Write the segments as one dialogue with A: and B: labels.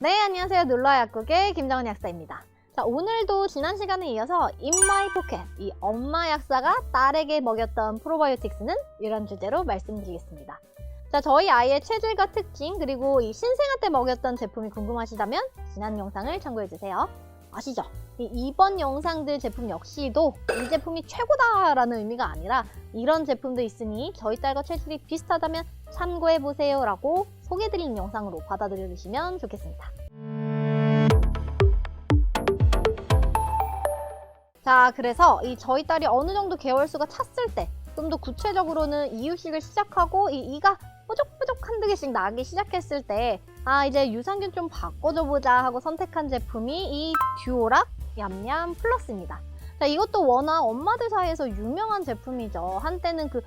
A: 네, 안녕하세요. 놀라 약국의 김정은 약사입니다. 자, 오늘도 지난 시간에 이어서 My Pocket, 이 엄마 약사가 딸에게 먹였던 프로바이오틱스는 이런 주제로 말씀드리겠습니다. 자, 저희 아이의 체질과 특징, 그리고 이 신생아 때 먹였던 제품이 궁금하시다면 지난 영상을 참고해주세요. 아시죠? 이 이번 영상들 제품 역시도 이 제품이 최고다라는 의미가 아니라 이런 제품도 있으니 저희 딸과 체질이 비슷하다면 참고해보세요 라고 소개드린 영상으로 받아들여 주시면 좋겠습니다. 자, 그래서 이 저희 딸이 어느 정도 개월수가 찼을 때 좀 더 구체적으로는 이유식을 시작하고 이 이가 뽀족뽀족 한두 개씩 나기 시작했을 때 아, 이제 유산균 좀 바꿔줘 보자 하고 선택한 제품이 이 듀오락 얌얌 플러스입니다. 자, 이것도 워낙 엄마들 사이에서 유명한 제품이죠. 한때는 그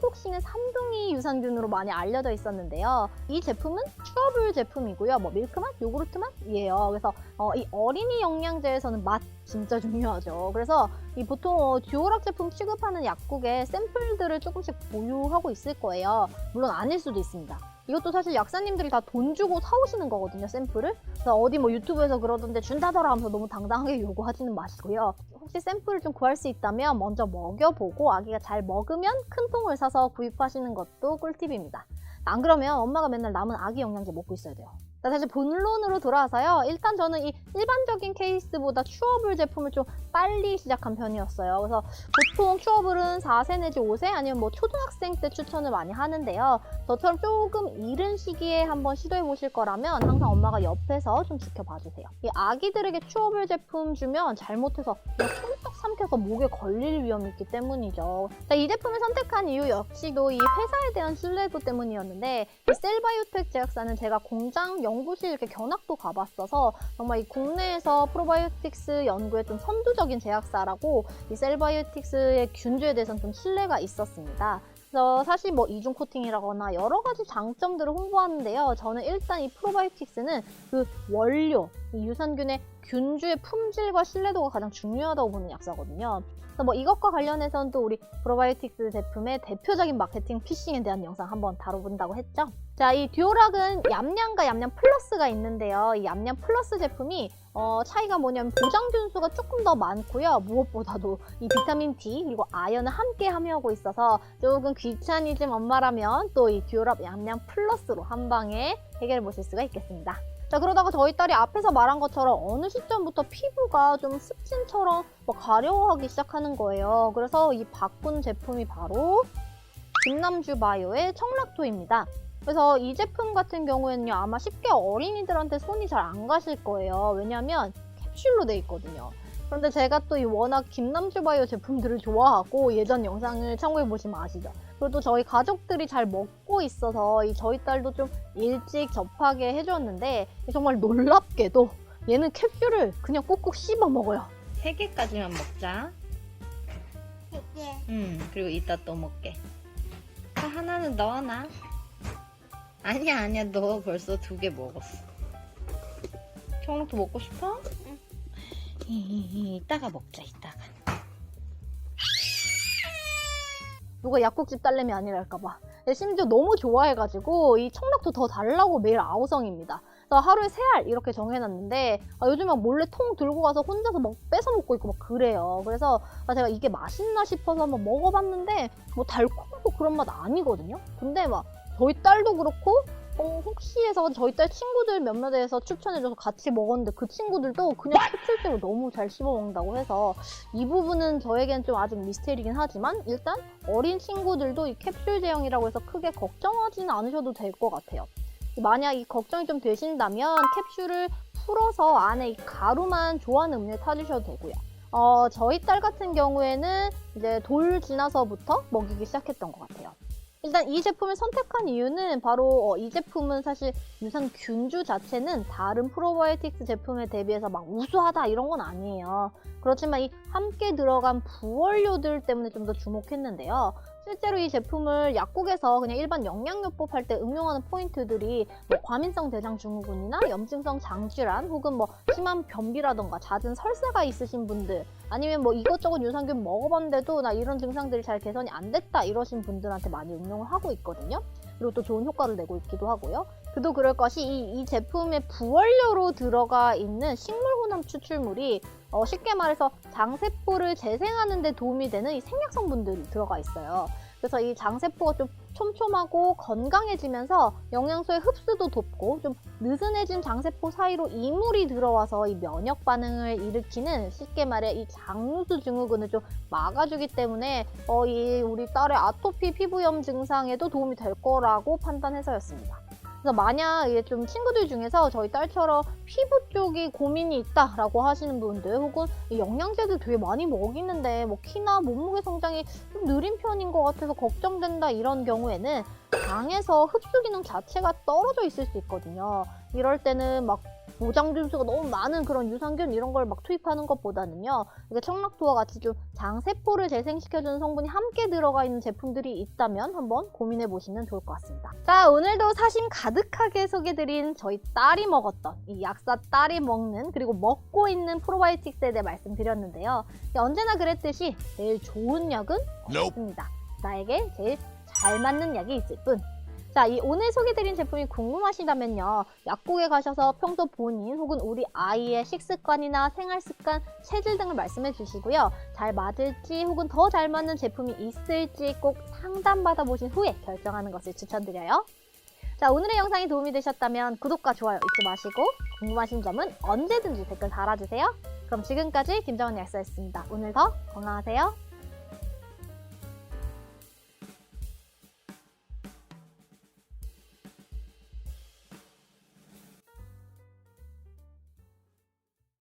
A: 통일국신의 삼둥이 유산균으로 많이 알려져 있었는데요. 이 제품은 추어블 제품이고요. 뭐 밀크맛, 요구르트 맛이에요. 그래서 어, 이 어린이 영양제에서는 맛 진짜 중요하죠. 그래서 이 보통 어, 듀오락 제품 취급하는 약국에 샘플들을 조금씩 보유하고 있을 거예요. 물론 아닐 수도 있습니다. 이것도 사실 약사님들이 다 돈 주고 사오시는 거거든요, 샘플을. 그래서 어디 뭐 유튜브에서 그러던데 준다더라 하면서 너무 당당하게 요구하지는 마시고요. 혹시 샘플을 좀 구할 수 있다면 먼저 먹여보고 아기가 잘 먹으면 큰 통을 사서 구입하시는 것도 꿀팁입니다. 안 그러면 엄마가 맨날 남은 아기 영양제 먹고 있어야 돼요. 자, 다시 본론으로 돌아와서요. 일단 저는 이 일반적인 케이스보다 추어블 제품을 좀 빨리 시작한 편이었어요. 그래서 보통 추어블은 4세 내지 5세 아니면 뭐 초등학생 때 추천을 많이 하는데요. 저처럼 조금 이른 시기에 한번 시도해 보실 거라면 항상 엄마가 옆에서 좀 지켜봐 주세요. 이 아기들에게 추어블 제품 주면 잘못해서 꿀떡 삼켜서 목에 걸릴 위험이 있기 때문이죠. 자, 이 제품을 선택한 이유 역시도 이 회사에 대한 신뢰도 때문이었는데 이 셀바이오텍 제약사는 제가 공장 연구실 이렇게 견학도 가봤어서 정말 이 국내에서 프로바이오틱스 연구에 좀 선두적인 제약사라고 이 셀바이오틱스의 균주에 대해서는 좀 신뢰가 있었습니다. 그래서 사실 뭐 이중 코팅이라거나 여러 가지 장점들을 홍보하는데요. 저는 일단 이 프로바이오틱스는 그 원료, 이 유산균의 균주의 품질과 신뢰도가 가장 중요하다고 보는 약사거든요. 그래서 뭐 이것과 관련해서는 또 우리 프로바이오틱스 제품의 대표적인 마케팅 피싱에 대한 영상 한번 다뤄본다고 했죠. 자, 이 듀오락은 얌얌과 얌얌 플러스가 있는데요. 이 얌얌 플러스 제품이 어, 차이가 뭐냐면 보장균수가 조금 더 많고요. 무엇보다도 이 비타민 D 그리고 아연을 함께 함유하고 있어서 조금 귀차니즘 엄마라면 또 이 듀오락 얌얌 플러스로 한 방에 해결해 보실 수가 있겠습니다. 자 그러다가 저희 딸이 앞에서 말한 것처럼 어느 시점부터 피부가 좀 습진처럼 뭐 가려워하기 시작하는 거예요. 그래서 이 바꾼 제품이 바로 김남주 바이오의 청락토입니다. 그래서 이 제품 같은 경우에는요 아마 쉽게 어린이들한테 손이 잘 안 가실 거예요. 왜냐면 캡슐로 돼 있거든요. 그런데 제가 또 이 워낙 김남주 바이오 제품들을 좋아하고 예전 영상을 참고해 보시면 아시죠? 그리고 또 저희 가족들이 잘 먹고 있어서 이 저희 딸도 좀 일찍 접하게 해줬는데 정말 놀랍게도 얘는 캡슐을 그냥 꼭꼭 씹어 먹어요.
B: 세 개까지만 먹자. 응, 그리고 이따 또 먹게. 아, 하나는 넣어놔. 아니야, 아니야, 너 벌써 두 개 먹었어. 청록도 먹고 싶어?
C: 응.
B: 이따가 먹자, 이따가.
A: 누가 약국집 딸내미 아니랄까봐. 심지어 너무 좋아해가지고 이 청락도 더 달라고 매일 아우성입니다. 그래서 하루에 세 알 이렇게 정해놨는데 아, 요즘 막 몰래 통 들고 가서 혼자서 막 뺏어 먹고 있고 막 그래요. 그래서 아, 제가 이게 맛있나 싶어서 한번 먹어봤는데 뭐 달콤하고 그런 맛 아니거든요. 근데 막 저희 딸도 그렇고 어, 혹시 해서 저희 딸 친구들 몇몇에서 추천해줘서 같이 먹었는데 그 친구들도 그냥 캡슐대로 너무 잘 씹어 먹는다고 해서 이 부분은 저에겐 좀 아직 미스테리긴 하지만 일단 어린 친구들도 이 캡슐 제형이라고 해서 크게 걱정하지는 않으셔도 될 것 같아요. 만약 이 걱정이 좀 되신다면 캡슐을 풀어서 안에 이 가루만 좋아하는 음료에 타주셔도 되고요. 어, 저희 딸 같은 경우에는 이제 돌 지나서부터 먹이기 시작했던 것 같아요. 일단 이 제품을 선택한 이유는 바로 어, 이 제품은 사실 유산 균주 자체는 다른 프로바이오틱스 제품에 대비해서 막 우수하다 이런 건 아니에요. 그렇지만 이 함께 들어간 부원료들 때문에 좀 더 주목했는데요. 실제로 이 제품을 약국에서 그냥 일반 영양요법 할 때 응용하는 포인트들이 뭐 과민성 대장 증후군이나 염증성 장질환 혹은 뭐 심한 변비라던가 잦은 설사가 있으신 분들 아니면 뭐 이것저것 유산균 먹어봤는데도 나 이런 증상들이 잘 개선이 안 됐다 이러신 분들한테 많이 응용을 하고 있거든요. 그리고 또 좋은 효과를 내고 있기도 하고요. 그도 그럴 것이 이, 이 제품의 부원료로 들어가 있는 식물 혼합 추출물이 어, 쉽게 말해서 장세포를 재생하는 데 도움이 되는 이 생약 성분들이 들어가 있어요. 그래서 이 장세포가 좀 촘촘하고 건강해지면서 영양소의 흡수도 돕고 좀 느슨해진 장세포 사이로 이물이 들어와서 이 면역 반응을 일으키는 쉽게 말해 이 장누수 증후군을 좀 막아주기 때문에 어, 이 우리 딸의 아토피 피부염 증상에도 도움이 될 거라고 판단해서였습니다. 그래서 만약 이게 좀 친구들 중에서 저희 딸처럼 피부 쪽이 고민이 있다라고 하시는 분들 혹은 이 영양제들 되게 많이 먹이는데 뭐 키나 몸무게 성장이 좀 느린 편인 것 같아서 걱정된다 이런 경우에는 장에서 흡수 기능 자체가 떨어져 있을 수 있거든요. 이럴 때는 막 보장 점수가 너무 많은 그런 유산균 이런 걸 막 투입하는 것보다는요. 이게 청락토와 같이 좀 장세포를 재생시켜주는 성분이 함께 들어가 있는 제품들이 있다면 한번 고민해 보시면 좋을 것 같습니다. 자, 오늘도 사심 가득하게 소개드린 저희 딸이 먹었던 이 약사 딸이 먹는 그리고 먹고 있는 프로바이오틱스에 대해 말씀드렸는데요. 언제나 그랬듯이 제일 좋은 약은 없습니다. 나에게 제일 잘 맞는 약이 있을 뿐. 자, 이 오늘 소개드린 제품이 궁금하시다면요. 약국에 가셔서 평소 본인 혹은 우리 아이의 식습관이나 생활습관, 체질 등을 말씀해 주시고요. 잘 맞을지 혹은 더 잘 맞는 제품이 있을지 꼭 상담받아 보신 후에 결정하는 것을 추천드려요. 자, 오늘의 영상이 도움이 되셨다면 구독과 좋아요 잊지 마시고 궁금하신 점은 언제든지 댓글 달아주세요. 그럼 지금까지 김정은 약사였습니다. 오늘 더 건강하세요.